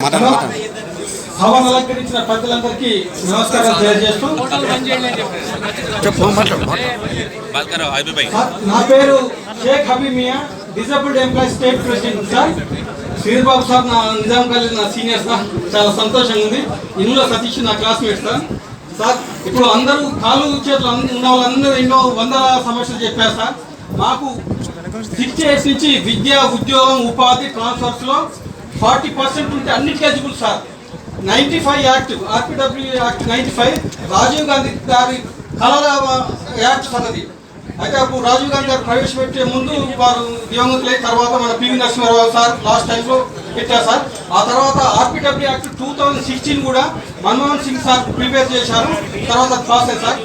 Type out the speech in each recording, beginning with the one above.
సభను అలంకరించిన పెద్దలందరికీ నమస్కారం తెలియజేస్తూ నా పేరు Shaikh Habib Mian disabled employee state president. Sir Sridhar Babu sir నా నిజాం కాలేజ్ నా సీనియర్ సార్ చాలా సంతోషంగా ఉంది. ఇందులో సతీష్ నా క్లాస్మేట్ సార్. సార్ ఇప్పుడు అందరూ కాలు చేతులు ఉన్న వాళ్ళందరూ ఎన్నో వందల సమస్యలు చెప్పారు సార్. మాకు సిక్స్ ఇయర్స్ నుంచి విద్య ఉద్యోగం ఉపాధి ట్రాన్స్ఫర్స్లో ఫార్టీ పర్సెంట్ ఉంటే అన్నిటికీ eligible sir. Ninety five act RPWD act ninety five Rajiv Gandhi గారి కలరా యాక్ట్ సన్నది. అయితే అప్పుడు రాజీవ్ గాంధీ గారు ప్రవేశపెట్టే ముందు వారు దివంగతులై తర్వాత మన పివి నరసింహారావు సార్ లాస్ట్ టైంలో పెట్టారు సార్. ఆ తర్వాత RPWD act two thousand sixteen కూడా మన్మోహన్ సింగ్ సార్ ప్రిపేర్ చేశారు. తర్వాత పాస్ అయ్యారు సార్.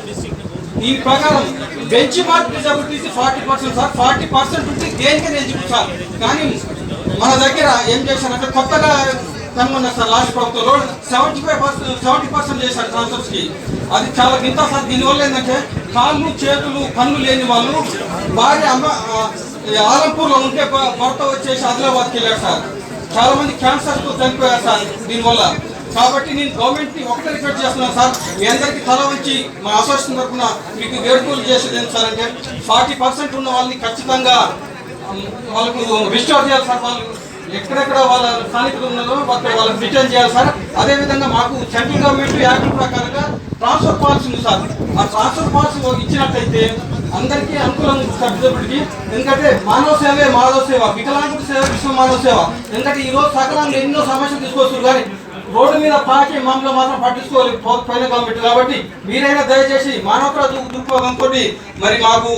ఈ ప్రకారం benchmark disabilities forty percent sir. Forty percent ఉంటే దేనికైనా ఎలిజిబుల్ సార్. కానీ మన దగ్గర ఏం చేశారంటే కొత్తగా కనుగొన్నారు సార్ లాస్ట్ ప్రభుత్వంలో seventy five percent seventy percent చేశారు ట్రాన్స్ఫర్స్కి. అది చాలా గింత సార్. దీనివల్ల ఏంటంటే కాళ్ళు చేతులు కన్ను లేని వాళ్ళు భార్య అమ్మ ఆ, ఆలంపూర్లో ఉంటే భర్త వచ్చేసి ఆదిలాబాద్కి వెళ్ళారు సార్. చాలా మంది క్యాన్సర్తో చనిపోయారు సార్ దీనివల్ల కాబట్టి నేను గవర్నమెంట్ని ఒకటే రిక్వెస్ట్ చేస్తున్నాను సార్. మీ అందరికీ తల వచ్చి మా అసోసియేషన్ తరఫున మీకు వేడుకలు చేసేది ఏంటి సార్ అంటే ఫార్టీ పర్సెంట్ ఉన్న వాళ్ళని ఖచ్చితంగా వాళ్ళకు రిస్టోర్ చేయాలి సార్ వాళ్ళు ఎక్కడెక్కడ వాళ్ళ స్థానికులు ఉన్నారో అక్కడ వాళ్ళకి రిటర్న్ చేయాలి సార్. అదే విధంగా మాకు సెంట్రల్ గవర్నమెంట్ యాక్ట్ ప్రకారంగా ట్రాన్స్ఫర్ పాలసీ ఉంది సార్. ఆ ట్రాన్స్ఫర్ పాలసీ ఇచ్చినట్టయితే అందరికీ అనుకూలం ఉంది ఎందుకంటే మానవ సేవే మానవ సేవ. వికలాంగుడి సేవ విశ్వ మానవ సేవ. ఎందుకంటే ఈ రోజు సకలాంగులు ఎన్నో సమస్యలు తీసుకొస్తారు కానీ రోడ్డు మీద పాకే మామూలు మాత్రం పట్టించుకోవాలి పైన గవర్నమెంట్. కాబట్టి మీరైనా దయచేసి మానవ దృ- దృక్పథంతో మరి మాకు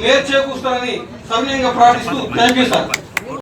మేలు చేకూరుస్తారని సవినయంగా ప్రార్థిస్తూ థ్యాంక్ యూ సార్.